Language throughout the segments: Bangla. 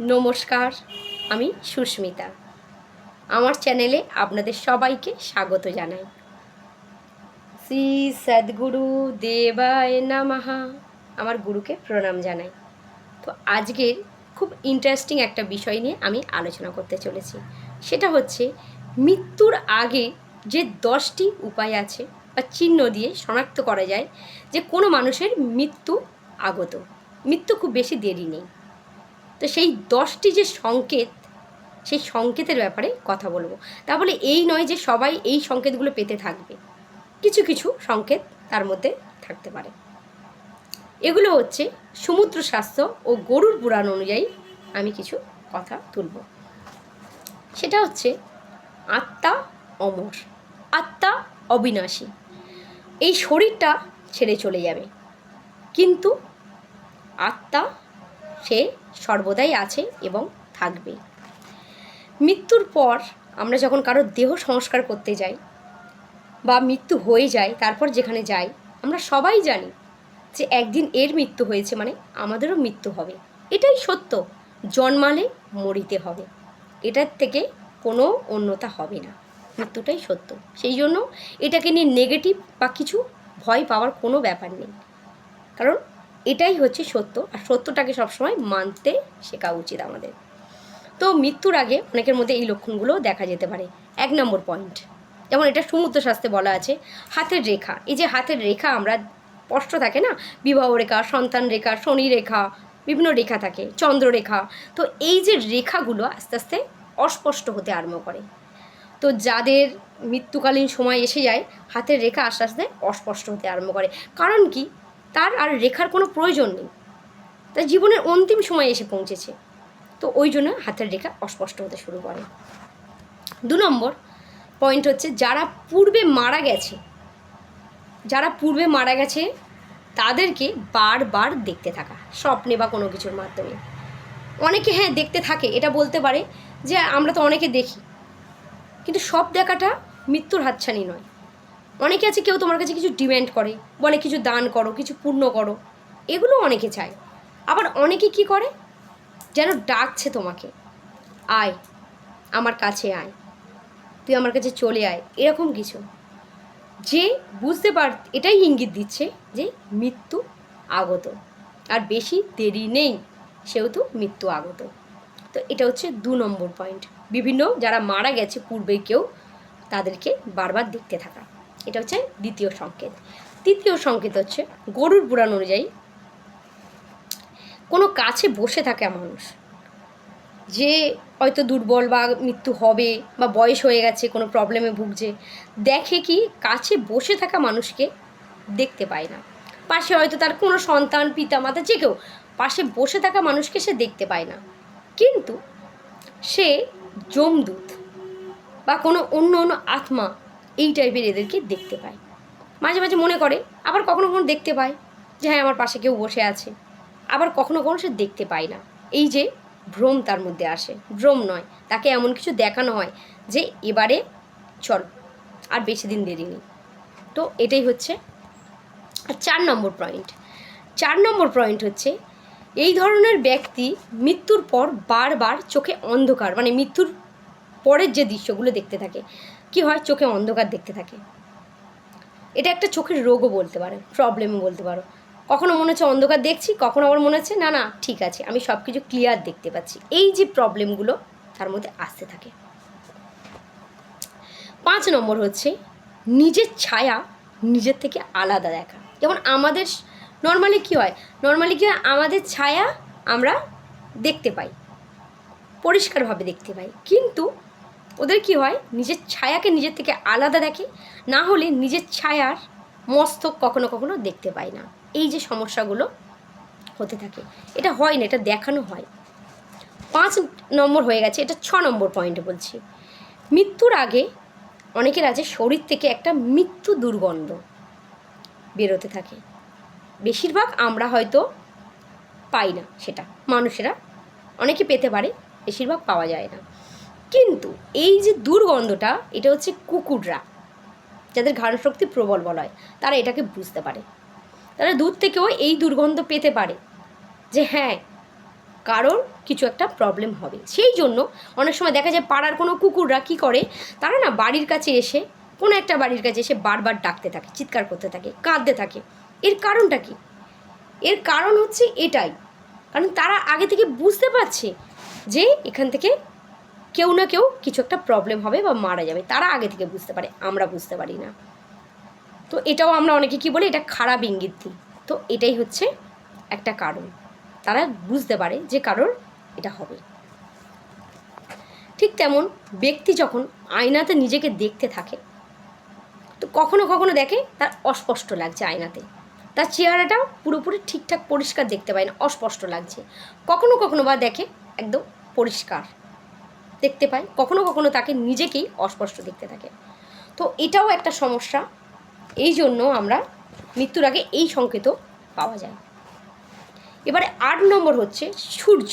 নমস্কার, আমি সুস্মিতা। আমার চ্যানেলে আপনাদের সবাইকে স্বাগত জানাই। শ্রী সদ্গুরু দেবায় নামাহা আমার গুরুকে প্রণাম জানাই। তো আজকের খুব ইন্টারেস্টিং একটা বিষয় নিয়ে আমি আলোচনা করতে চলেছি। সেটা হচ্ছে, মৃত্যুর আগে যে দশটি উপায় আছে বা চিহ্ন দিয়ে শনাক্ত করা যায় যে কোনো মানুষের মৃত্যু আগত। মৃত্যু খুব বেশি দেরি নেই। তো সেই দশটি যে সংকেত, সেই সংকেতের ব্যাপারে কথা বলব। তাহলে এই নয় যে সবাই এই সংকেতগুলো পেতে থাকবে। কিছু কিছু সংকেত তার মধ্যে থাকতে পারে। এগুলো হচ্ছে সমুদ্র স্বাস্থ্য ও গরুর পুরাণ অনুযায়ী আমি কিছু কথা তুলব। সেটা হচ্ছে আত্মা অমর, আত্মা অবিনাশী। এই শরীরটা ছেড়ে চলে যাবে। কিন্তু আত্মা সে সর্বদাই আছে এবং থাকবে। মৃত্যুর পর আমরা যখন কারোর দেহ সংস্কার করতে যাই বা মৃত্যু হয়ে যায়, তারপর যেখানে যাই, আমরা সবাই জানি যে একদিন এর মৃত্যু হয়েছে মানে আমাদেরও মৃত্যু হবে। এটাই সত্য। জন্মালে মরিতে হবে। এটার থেকে কোনো অন্যতা হবে না। মৃত্যুটাই সত্য। সেই জন্য এটাকে নিয়ে নেগেটিভ বা কিছু ভয় পাওয়ার কোনো ব্যাপার নেই। কারণ এটাই হচ্ছে সত্য, আর সত্যটাকে সবসময় মানতে শেখা উচিত আমাদের। তো মৃত্যুর আগে অনেকের মধ্যে এই লক্ষণগুলো দেখা যেতে পারে। এক নম্বর পয়েন্ট যেমন এটা সমুদ্র শাস্ত্রে বলা আছে, হাতের রেখা। এই যে হাতের রেখা আমরা স্পষ্ট থাকে না? বিবাহ রেখা, সন্তান রেখা, শনি রেখা, বিভিন্ন রেখা থাকে চন্দ্ররেখা তো এই যে রেখাগুলো আস্তে আস্তে অস্পষ্ট হতে আরম্ভ করে। তো যাদের মৃত্যুকালীন সময় এসে যায়, হাতের রেখা আস্তে আস্তে অস্পষ্ট হতে আরম্ভ করে। কারণ কি? তার আর রেখার কোনো প্রয়োজন নেই। তার জীবনের অন্তিম সময় এসে পৌঁছেছে। তো ওই জন্য হাতের রেখা অস্পষ্ট হতে শুরু করে। দু নম্বর পয়েন্ট হচ্ছে যারা পূর্বে মারা গেছে, যারা পূর্বে মারা গেছে, তাদেরকে বারবার দেখতে থাকা, স্বপ্নে বা কোনো কিছুর মাধ্যমে। অনেকে হ্যাঁ দেখতে থাকে, এটা বলতে পারে যে আমরা তো অনেকে দেখি, কিন্তু সব দেখাটা মৃত্যুর হাতছানি নয়। অনেকে আছে কেউ তোমার কাছে কিছু ডিমান্ড করে, বলে কিছু দান করো, কিছু পূর্ণ করো, এগুলো অনেকে চায়। আবার অনেকে কি করে? যেন ডাকছে তোমাকে, আয়, আমার কাছে আয়, তুই আমার কাছে চলে আয়। এরকম কিছু। যে বুঝতে পার, এটাই ইঙ্গিত দিচ্ছে যে মৃত্যু আগত। আর বেশি দেরি নেই, সেহেতু মৃত্যু আগত। তো এটা হচ্ছে দু নম্বর পয়েন্ট বিভিন্ন যারা মারা গেছে পূর্বে কেউ, তাদেরকে বারবার দেখতে থাকা। এটা হচ্ছে দ্বিতীয় সংকেত। তৃতীয় সংকেত হচ্ছে গরুর পুরাণ অনুযায়ী কোনো কাছে বসে থাকে মানুষ। যে হয়তো দুর্বল বা মৃত্যু হবে বা বয়স হয়ে গেছে, কোনো প্রবলেমে ভুগছে, দেখে কি কাছে বসে থাকা মানুষকে দেখতে পায় না। পাশে হয়তো তার কোনো সন্তান পিতা মাতা যে কেউ পাশে বসে থাকা মানুষকে সে দেখতে পায় না। কিন্তু সে যমদূত বা কোনো অন্য অন্য আত্মা এই টাইপের এদেরকে দেখতে পায়। মাঝে মাঝে মনে করে, আবার কখনো কখনো দেখতে পায় যে হ্যাঁ আমার পাশে কেউ বসে আছে। আবার কখনো কখনো সে দেখতে পায় না। এই যে ভ্রম তার মধ্যে আসে। ভ্রম নয়, তাকে এমন কিছু দেখানো হয় যে, এবারে চল আর বেশি দিন দেরি নেই। তো এটাই হচ্ছে আর চার নম্বর পয়েন্ট চার নম্বর পয়েন্ট হচ্ছে, এই ধরনের ব্যক্তি মৃত্যুর পর বারবার চোখে অন্ধকার মানে মৃত্যুর পরের যে দৃশ্যগুলো দেখতে থাকে কি হয়? চোখে অন্ধকার দেখতে থাকে। এটা একটা চোখের রোগও বলতে পারো প্রবলেমও বলতে পারো। কখনো মনে হচ্ছে অন্ধকার দেখছি, কখনো আবার মনে হচ্ছে, না না, ঠিক আছে, আমি সব কিছু ক্লিয়ার দেখতে পাচ্ছি। এই যে প্রবলেমগুলো তার মধ্যে আসতে থাকে। পাঁচ নম্বর হচ্ছে, নিজের ছায়া নিজের থেকে আলাদা দেখা। যেমন আমাদের নর্মালি কী হয়? নর্মালি কী হয়? আমাদের ছায়া আমরা দেখতে পাই, পরিষ্কারভাবে দেখতে পাই। কিন্তু ওদের কি হয়? নিজের ছায়াকে নিজের থেকে আলাদা দেখে, না হলে নিজের ছায়ার মস্তক কখনো কখনো দেখতে পায় না। এই যে সমস্যাগুলো হতে থাকে। এটা হয় না, এটা দেখানো হয়। পাঁচ নম্বর হয়ে গেছে, এটা ছ নম্বর পয়েন্টে বলছি। মৃত্যুর আগে অনেকের আছে শরীর থেকে একটা মৃত্যু দুর্গন্ধ বেরোতে থাকে। বেশিরভাগ আমরা হয়তো পাই না সেটা। মানুষেরা অনেকে পেতে পারে, বেশিরভাগ পাওয়া যায় না। কিন্তু এই যে দুর্গন্ধটা, এটা হচ্ছে কুকুররা, যাদের ঘ্রাণ শক্তি প্রবল বলা হয়, তারা এটাকে বুঝতে পারে। তারা দূর থেকেও এই দুর্গন্ধ পেতে পারে যে হ্যাঁ কারোর কিছু একটা প্রবলেম হবে। সেই জন্য অনেক সময় দেখা যায় পাড়ার কোনো কুকুররা কী করে, তারা না বাড়ির কাছে এসে, কোনো একটা বাড়ির কাছে এসে বারবার ডাকতে থাকে, চিৎকার করতে থাকে, কাঁদতে থাকে। এর কারণটা কি? এর কারণ হচ্ছে এটাই। কারণ তারা আগে থেকে বুঝতে পারছে যে এখান থেকে কেউ না কেউ কিছু একটা প্রবলেম হবে বা মারা যাবে। তারা আগে থেকে বুঝতে পারে, আমরা বুঝতে পারি না। তো এটাও আমরা অনেকে কি বলি, এটা খারাপ ইঙ্গিত দিই। তো এটাই হচ্ছে একটা কারণ। তারা বুঝতে পারে যে কারোর এটা হবে। ঠিক তেমন ব্যক্তি যখন আয়নাতে নিজেকে দেখতে থাকে, তো কখনো কখনো দেখে তার অস্পষ্ট লাগছে আয়নাতে। তার চেহারাটাও পুরোপুরি ঠিকঠাক পরিষ্কার দেখতে পায় না, অস্পষ্ট লাগছে। কখনো কখনো বা দেখে একদম পরিষ্কার। দেখতে পায়, কখনো কখনো তাকে নিজেকেই অস্পষ্ট দেখতে থাকে। তো এটাও একটা সমস্যা, এই জন্য আমরা মৃত্যুর আগে এই সংকেত পাওয়া যায়। এবারে আট নম্বর হচ্ছে সূর্য,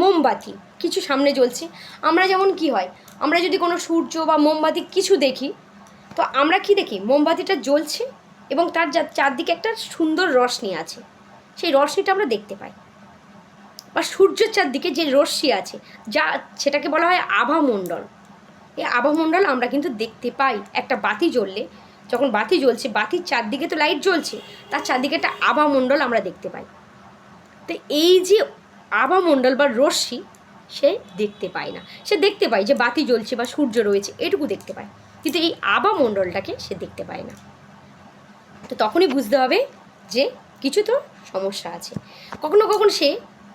মোমবাতি, কিছু সামনে জ্বলছে। আমরা যেমন কি হয়, আমরা যদি কোনো সূর্য বা মোমবাতি কিছু দেখি, তো আমরা কি দেখি? মোমবাতিটা জ্বলছে এবং তার চারদিকে একটা সুন্দর রশ্মি আছে। সেই রশ্মিটা আমরা দেখতে পাই। বা সূর্যের চারদিকে যে রশ্মি আছে, যা সেটাকে বলা হয় আভামণ্ডল। এই আভামণ্ডল আমরা কিন্তু দেখতে পাই। একটা বাতি জ্বললে, যখন বাতি জ্বলছে, বাতির চারদিকে তো লাইট জ্বলছে, তার চারদিকে একটা আভামণ্ডল আমরা দেখতে পাই। তো এই যে আভামণ্ডল বা রশ্মি, সে দেখতে পায় না। সে দেখতে পায় যে বাতি জ্বলছে বা সূর্য রয়েছে, এটুকু দেখতে পায়। কিন্তু এই আভামণ্ডলটাকে সে দেখতে পায় না। তো তখনই বুঝতে হবে যে কিছু তো সমস্যা আছে। কখনো কখনো সে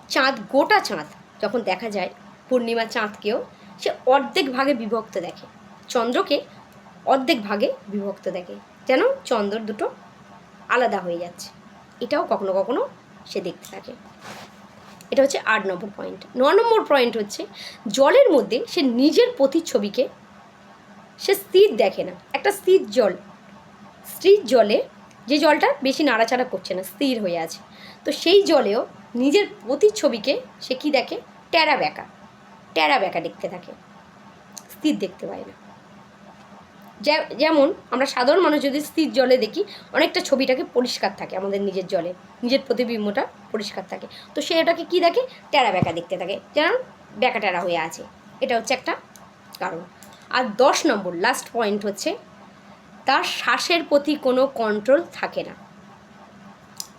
চাঁদ, গোটা চাঁদ, যখন দেখা যায় পূর্ণিমা চাঁদকেও, সে অর্ধেক ভাগে বিভক্ত দেখে। চন্দ্রকে অর্ধেক ভাগে বিভক্ত দেখে। যেন চন্দ্র দুটো আলাদা হয়ে যাচ্ছে। এটাও কখনো কখনো সে দেখতে থাকে। এটা হচ্ছে আট নম্বর পয়েন্ট ন নম্বর পয়েন্ট হচ্ছে, জলের মধ্যে সে নিজের প্রতিচ্ছবিকে সে স্থির দেখে না। একটা স্থির জল। স্থির জলে যে জলটা বেশি নাড়াচাড়া করছে না, স্থির হয়ে আছে। তো সেই জলেও নিজের প্রতিচ্ছবিকে সে কী দেখে? ট্যারা ব্যাকা। ট্যারা ব্যাকা দেখতে থাকে। স্থির দেখতে পায় না। যেমন আমরা সাধারণ মানুষ যদি স্থির জলে দেখি, অনেকটা ছবিটাকে পরিষ্কার থাকে আমাদের নিজের জলে। নিজের প্রতিবিম্বটা পরিষ্কার থাকে। তো সে এটাকে কী দেখে? ট্যারা ব্যাকা দেখতে থাকে। যেন ব্যাকা ট্যারা হয়ে আছে। এটা হচ্ছে একটা কারণ। আর দশ নম্বর লাস্ট পয়েন্ট হচ্ছে তার শ্বাসের প্রতি কোনো কন্ট্রোল থাকে না।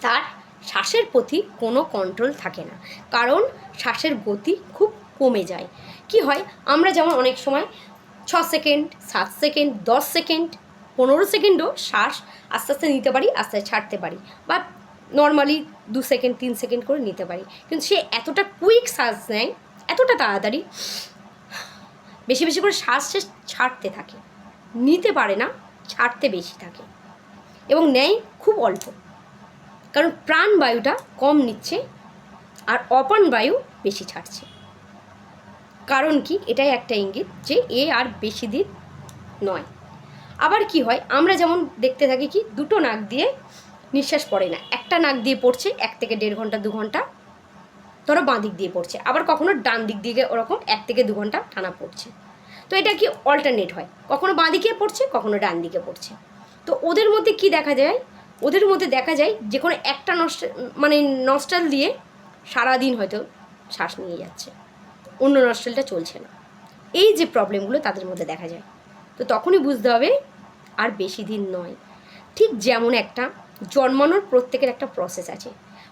তার শ্বাসের প্রতি কোনো কন্ট্রোল থাকে না। কারণ শ্বাসের গতি খুব কমে যায়। কি হয়? আমরা যেমন অনেক সময় ছ সেকেন্ড সাত সেকেন্ড দশ সেকেন্ড পনেরো সেকেন্ডও শ্বাস আস্তে আস্তে নিতে পারি, আস্তে আস্তে ছাড়তে পারি। বা নর্মালি দু সেকেন্ড তিন সেকেন্ড করে নিতে পারি। কিন্তু সে এতটা কুইক শ্বাস নেয়, এতটা তাড়াতাড়ি, বেশি বেশি করে শ্বাস সে ছাড়তে থাকে। নিতে পারে না ছাড়তে বেশি থাকে এবং নেয় খুব অল্প। কারণ প্রাণবায়ুটা কম নিচ্ছে আর অপান বায়ু বেশি ছাড়ছে। কারণ কি? এটাই একটা ইঙ্গিত যে এ আর বেশি দিন নয়। আবার কি হয়? আমরা যেমন দেখতে থাকি কি, দুটো নাক দিয়ে নিঃশ্বাস পড়ে না। একটা নাক দিয়ে পড়ছে, এক থেকে দেড় ঘণ্টা, দু ঘণ্টা, ধরো বাঁ দিক দিয়ে পড়ছে। আবার কখনো ডান দিক দিকে ওরকম এক থেকে দু ঘণ্টা টানা পড়ছে। তো এটা কি অল্টারনেট হয়? কখনো বাঁ দিকে পড়ছে, কখনো ডান দিকে পড়ছে। তো ওদের মধ্যে কি দেখা যায়? ওদের মধ্যে দেখা যায় যে কোনো একটা নষ্ট মানে নস্টাল দিয়ে সারাদিন হয়তো শ্বাস নিয়ে যাচ্ছে। অন্য নস্টালটা চলছে না। এই যে প্রবলেমগুলো তাদের মধ্যে দেখা যায়। তো তখনই বুঝতে হবে, আর বেশি দিন নয়। ঠিক যেমন একটা জন্মানোর প্রত্যেকের একটা প্রসেস আছে।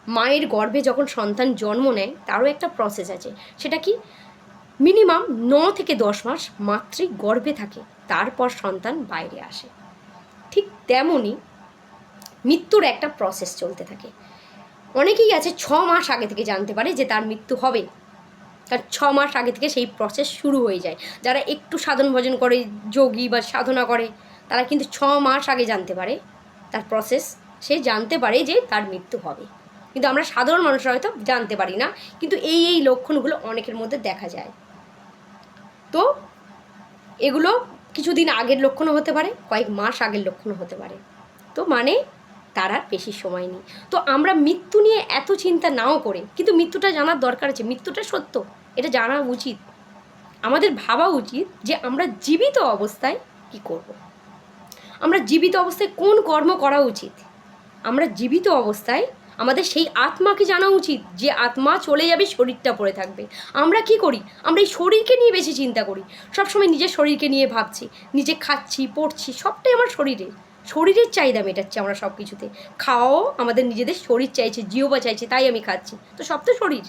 মায়ের গর্ভে যখন সন্তান জন্ম নেয়, তারও একটা প্রসেস আছে। সেটা কি? মিনিমাম ন থেকে দশ মাস মাতৃ গর্ভে থাকে, তারপর সন্তান বাইরে আসে। ঠিক তেমনই মৃত্যুর একটা প্রসেস চলতে থাকে। অনেকেই আছে ছ মাস আগে থেকে জানতে পারে যে তার মৃত্যু হবে। তার ছ মাস আগে থেকে সেই প্রসেস শুরু হয়ে যায়। যারা একটু সাধন ভজন করে, যোগী বা সাধনা করে, তারা কিন্তু ছ মাস আগে জানতে পারে, তার প্রসেস সে জানতে পারে যে তার মৃত্যু হবে। কিন্তু আমরা সাধারণ মানুষরা হয়তো জানতে পারি না, কিন্তু এই এই লক্ষণগুলো অনেকের মধ্যে দেখা যায়। তো এগুলো কিছুদিন আগের লক্ষণও হতে পারে, কয়েক মাস আগের লক্ষণও হতে পারে। তো মানে তার আর বেশি সময় নেই। তো আমরা মৃত্যু নিয়ে এত চিন্তা নাও করে, কিন্তু মৃত্যুটা জানার দরকার আছে। মৃত্যুটা সত্য, এটা জানা উচিত। আমাদের ভাবা উচিত যে আমরা জীবিত অবস্থায় কি করব। আমরা জীবিত অবস্থায় কোন কর্ম করা উচিত? আমরা জীবিত অবস্থায় আমাদের সেই আত্মাকে জানা উচিত যে আত্মা চলে যাবে শরীরটা পড়ে থাকবে। আমরা কি করি? আমরা এই শরীরকে নিয়ে বেশি চিন্তা করি। সবসময় নিজের শরীরকে নিয়ে ভাবছি, নিজে খাচ্ছি, পড়ছি, সবটাই আমার শরীরে। শরীরের চাহিদা মেটাচ্ছি আমরা সব কিছুতে খাওয়াও আমাদের নিজেদের শরীর চাইছে জিওবা চাইছে, তাই আমি খাচ্ছি। তো সব তো শরীর।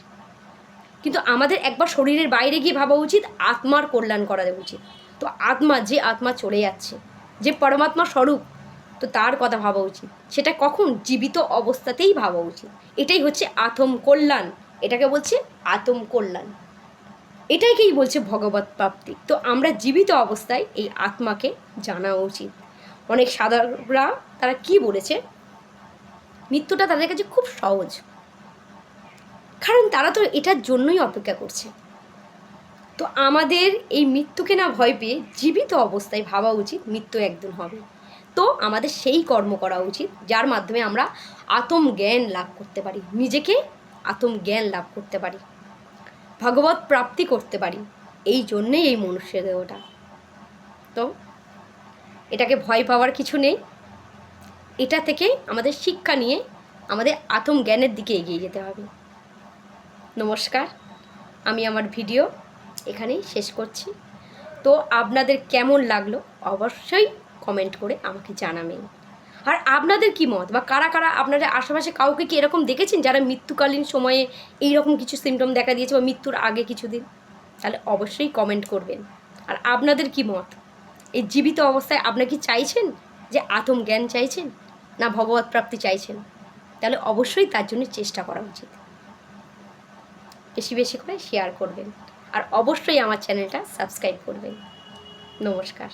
কিন্তু আমাদের একবার শরীরের বাইরে গিয়ে ভাবা উচিত, আত্মার কল্যাণ করা উচিত। তো আত্মা, যে আত্মা চলে যাচ্ছে, যে পরমাত্মা স্বরূপ তো তার কথা ভাবা উচিত। সেটা কখন? জীবিত অবস্থাতেই ভাবা উচিত। এটাই হচ্ছে আতম কল্যাণ। এটাকে বলছে আতম কল্যাণ। এটাইকেই বলছে ভগবত প্রাপ্তি। তো আমরা জীবিত অবস্থায় এই আত্মাকে জানা উচিত। অনেক সাধারণরা তারা কি বলেছে? মৃত্যুটা তাদের কাছে খুব সহজ। কারণ তারা তো এটার জন্যই অপেক্ষা করছে। তো আমাদের এই মৃত্যুকে না ভয় পেয়ে জীবিত অবস্থায় ভাবা উচিত, মৃত্যু একদিন হবে। তো আমাদের সেই কর্ম করা উচিত, যার মাধ্যমে আমরা আতম জ্ঞান লাভ করতে পারি, নিজেকে আতম জ্ঞান লাভ করতে পারি, ভগবত প্রাপ্তি করতে পারি, এই জন্যেই এই মনুষ্য দেহটা। তো এটাকে ভয় পাওয়ার কিছু নেই, এটা থেকে আমাদের শিক্ষা নিয়ে আমাদের আতম জ্ঞানের দিকে এগিয়ে যেতে হবে। নমস্কার, আমি আমার ভিডিও এখানেই শেষ করছি। তো আপনাদের কেমন লাগল? অবশ্যই কমেন্ট করে আমাকে জানাবেন। আর আপনাদের কি মত? বা কারা কারা আপনাদের আশেপাশে কাউকে কি এরকম দেখেছেন যারা মৃত্যুকালীন সময়ে এই রকম কিছু সিমটম দেখা দিয়েছে বা মৃত্যুর আগে কিছুদিন? তাহলে অবশ্যই কমেন্ট করবেন। আর আপনাদের কি মত? এই জীবিত অবস্থায় আপনারা কি চাইছেন যে আতম জ্ঞান চাইছেন? না ভগবত প্রাপ্তি চাইছেন? তাহলে অবশ্যই তার জন্য চেষ্টা করা উচিত। বেশি বেশি করে শেয়ার করবেন। আর অবশ্যই আমার চ্যানেলটা সাবস্ক্রাইব করবেন। নমস্কার।